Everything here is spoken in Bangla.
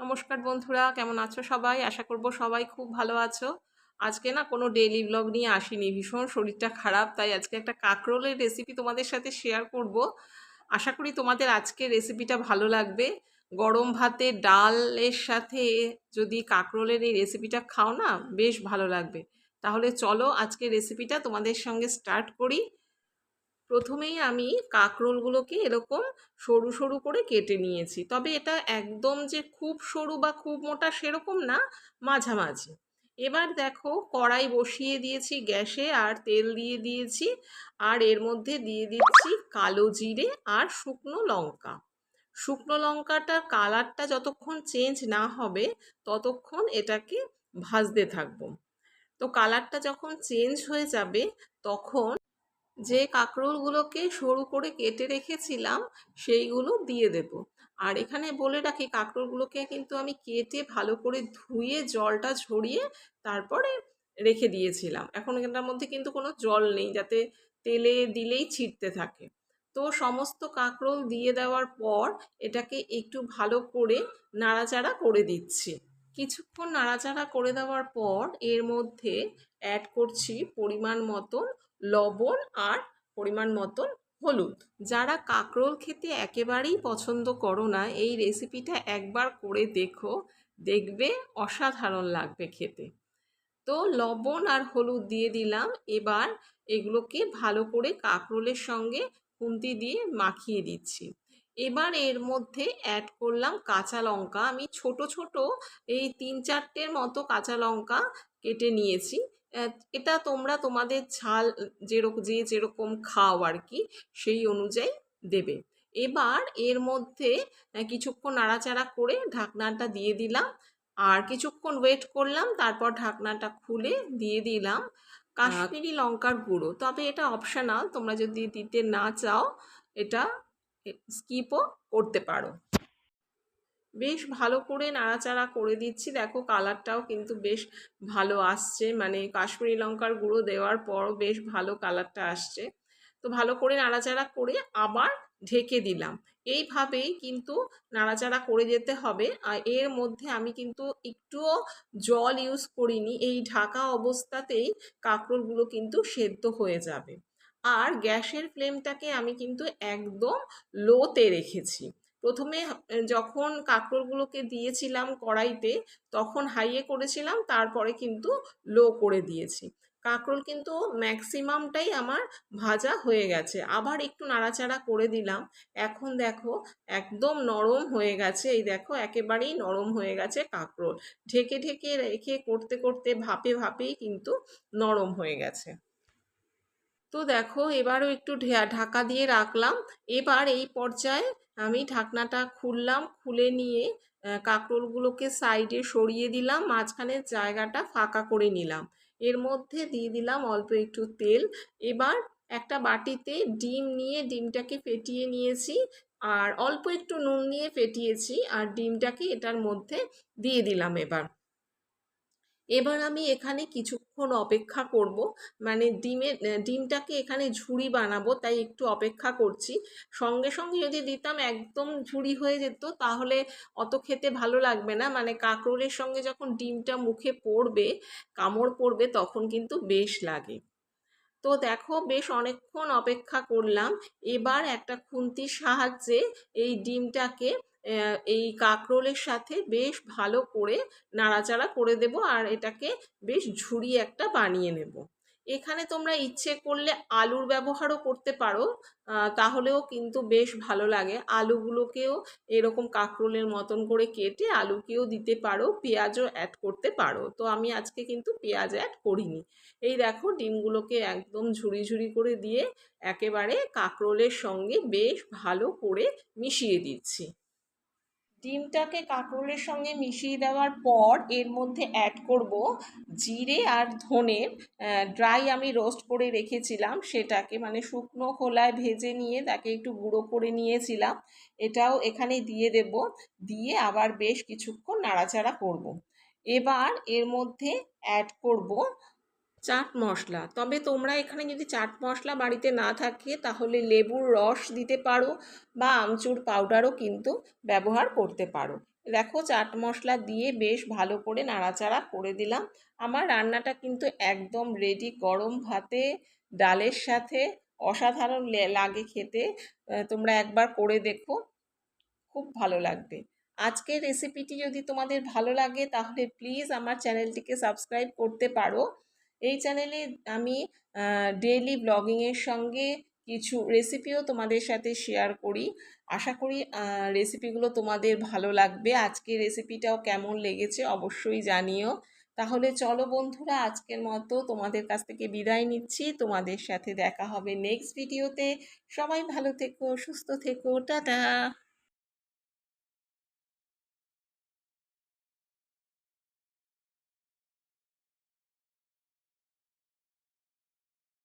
নমস্কার বন্ধুরা, কেমন আছো সবাই? আশা করব সবাই খুব ভালো আছো। আজকে না কোনো ডেইলি ব্লগ নিয়ে আসিনি, ভীষণ শরীরটা খারাপ, তাই আজকে একটা কাঁকরোলের রেসিপি তোমাদের সাথে শেয়ার করব। আশা করি তোমাদের আজকে রেসিপিটা ভালো লাগবে। গরম ভাতে ডালের সাথে যদি কাঁকরোলের এই রেসিপিটা খাও না, বেশ ভালো লাগবে। তাহলে চলো আজকে রেসিপিটা তোমাদের সঙ্গে স্টার্ট করি। প্রথমেই আমি কাঁকরোলগুলোকে এরকম সরু সরু করে কেটে নিয়েছি। তবে এটা একদম যে খুব সরু বা খুব মোটা সেরকম না, মাঝামাঝি। এবার দেখো কড়াই বসিয়ে দিয়েছি গ্যাসে আর তেল দিয়ে দিয়েছি আর এর মধ্যে দিয়ে দিচ্ছি কালো জিরে আর শুকনো লঙ্কা। শুকনো লঙ্কাটার কালারটা যতক্ষণ চেঞ্জ না হবে ততক্ষণ এটাকে ভাজতে থাকব। তো কালারটা যখন চেঞ্জ হয়ে যাবে তখন যে কাঁকরোলগুলোকে সরু করে কেটে রেখেছিলাম, সেইগুলো দিয়ে দেব। আর এখানে বলে রাখি, কাঁকরোলগুলোকে কিন্তু আমি কেটে ভালো করে ধুয়ে জলটা ঝরিয়ে তারপরে রেখে দিয়েছিলাম। এখন এটার মধ্যে কিন্তু কোনো জল নেই, যাতে তেলে দিলেই ছিটতে থাকে। তো সমস্ত কাঁকরোল দিয়ে দেওয়ার পর এটাকে একটু ভালো করে নাড়াচাড়া করে দিচ্ছি। কিছুক্ষণ নাড়াচাড়া করে দেওয়ার পর এর মধ্যে অ্যাড করছি পরিমাণ মতন লবণ আর পরিমাণ মতন হলুদ। যারা কাঁকরোল খেতে একেবারেই পছন্দ করো না, এই রেসিপিটা একবার করে দেখো, দেখবে অসাধারণ লাগবে খেতে। তো লবণ আর হলুদ দিয়ে দিলাম, এবার এগুলোকে ভালো করে কাঁকরোলের সঙ্গে খুন্তি দিয়ে মাখিয়ে দিচ্ছি। এবার এর মধ্যে অ্যাড করলাম কাঁচা লঙ্কা। আমি ছোট ছোট এই তিন চারটের মতো কাঁচা লঙ্কা কেটে নিয়েছি। এটা তোমরা তোমাদের ঝাল যেরকম যে যেরকম খাও আর কি সেই অনুযায়ী দেবে। এবার এর মধ্যে কিছুক্ষণ নাড়াচাড়া করে ঢাকনাটা দিয়ে দিলাম। আর কিছুক্ষণ ওয়েট করলাম, তারপর ঢাকনাটা খুলে দিয়ে দিলাম কাশ্মীরি লঙ্কার গুঁড়ো। তবে এটা অপশনাল তোমরা যদি দিতে না চাও, এটা স্কিপও করতে পারো। বেশ ভালো করে নাড়াচাড়া করে দিচ্ছি। দেখো কালারটাও কিন্তু বেশ ভালো আসছে। মানে কাশ্মীরি লঙ্কার গুঁড়ো দেওয়ার পরও বেশ ভালো কালারটা আসছে। তো ভালো করে নাড়াচাড়া করে আবার ঢেকে দিলাম। এইভাবেই কিন্তু নাড়াচাড়া করে যেতে হবে। আর এর মধ্যে আমি কিন্তু একটুও জল ইউজ করিনি। এই ঢাকা অবস্থাতেই কাঁকরোলগুলো কিন্তু সেদ্ধ হয়ে যাবে। আর গ্যাসের ফ্লেমটাকে আমি কিন্তু একদম লোতে রেখেছি। প্রথমে যখন কাঁকরোলগুলোকে দিয়েছিলাম কড়াইতে, তখন হাইয়ে করেছিলাম, তারপরে কিন্তু লো করে দিয়েছি। কাঁকরোল কিন্তু ম্যাক্সিমামটাই আমার ভাজা হয়ে গেছে। আবার একটু নাড়াচাড়া করে দিলাম। এখন দেখো, একদম নরম হয়ে গেছে। এই দেখো, একেবারেই নরম হয়ে গেছে কাঁকরোল ঢেকে ঢেকে রেখে করতে করতে ভাপে ভাপেই কিন্তু নরম হয়ে গেছে। তো দেখো, এবারও একটু ঢাকা দিয়ে রাখলাম। এবার এই পর্যায়ে আমি ঢাকনাটা খুললাম, খুলে নিয়ে কাঁকরোলগুলোকে সাইডে সরিয়ে দিলাম মাঝখানের জায়গাটা ফাঁকা করে নিলাম। এর মধ্যে দিয়ে দিলাম অল্প একটু তেল। এবার একটা বাটিতে ডিম নিয়ে ডিমটাকে ফেটিয়ে নিয়েছি আর অল্প একটু নুন নিয়ে ফেটিয়েছি আর ডিমটাকে এটার মধ্যে দিয়ে দিলাম এবার। এবার আমি এখানে কিছুক্ষণ অপেক্ষা করব। মানে ডিমের ডিমটাকে এখানে ঝুড়ি বানাবো, তাই একটু অপেক্ষা করছি। সঙ্গে সঙ্গে যদি দিতাম একদম ঝুড়ি হয়ে যেত, তাহলে অত খেতে ভালো লাগবে না। মানে কাঁকরোলের সঙ্গে যখন ডিমটা মুখে পড়বে, কামড় পড়বে, তখন কিন্তু বেশ লাগে। তো দেখো, বেশ অনেকক্ষণ অপেক্ষা করলাম। এবার একটা খুন্তির সাহায্যে এই ডিমটাকে এই কাঁকরোলের সাথে বেশ ভালো করে নাড়াচাড়া করে দেব আর এটাকে বেশ ঝুড়ি একটা বানিয়ে নেব। এখানে তোমরা ইচ্ছে করলে আলুর ব্যবহারও করতে পারো তাহলেও কিন্তু বেশ ভালো লাগে। আলুগুলোকেও এরকম কাঁকরোলের মতন করে কেটে আলুকেও দিতে পারো, পেঁয়াজও অ্যাড করতে পারো। তো আমি আজকে কিন্তু পেঁয়াজ অ্যাড করিনি। এই দেখো ডিমগুলোকে একদম ঝুড়ি ঝুড়ি করে দিয়ে একেবারে কাঁকরোলের সঙ্গে বেশ ভালো করে মিশিয়ে দিচ্ছি। ডিমটাকে কাঁকরোলের সঙ্গে মিশিয়ে দেওয়ার পর এর মধ্যে অ্যাড করব জিরে আর ধনে ড্রাই আমি রোস্ট করে রেখেছিলাম, সেটাকে মানে শুকনো খোলায় ভেজে নিয়ে তাকে একটু গুঁড়ো করে নিয়েছিলাম এটাও এখানে দিয়ে দেব, দিয়ে আবার বেশ কিছুক্ষণ নাড়াচাড়া করব। এবার এর মধ্যে অ্যাড করব চাট মশলা। তবে তোমরা এখানে যদি চাট মশলা বাড়িতে না থাকে, তাহলে লেবুর রস দিতে পারো বা আমচুর পাউডারও কিন্তু ব্যবহার করতে পারো। দেখো, চাট মশলা দিয়ে বেশ ভালো করে নাড়াচাড়া করে দিলাম। আমার রান্নাটা কিন্তু একদম রেডি গরম ভাতে, ডালের সাথে, অসাধারণ লাগে খেতে। তোমরা একবার করে দেখো, খুব ভালো লাগবে। আজকের রেসিপিটি যদি তোমাদের ভালো লাগে, তাহলে প্লিজ আমার চ্যানেলটিকে সাবস্ক্রাইব করতে পারো। এই চ্যানেলে আমি ডেইলি ব্লগিংয়ের সঙ্গে কিছু রেসিপিও তোমাদের সাথে শেয়ার করি। আশা করি রেসিপিগুলো তোমাদের ভালো লাগবে। আজকের রেসিপিটাও কেমন লেগেছে অবশ্যই জানিও। তাহলে চলো বন্ধুরা, আজকের মতো তোমাদের কাছ থেকে বিদায় নিচ্ছি। তোমাদের সাথে দেখা হবে নেক্সট ভিডিওতে সবাই ভালো থেকো, সুস্থ থেকো, টাটা!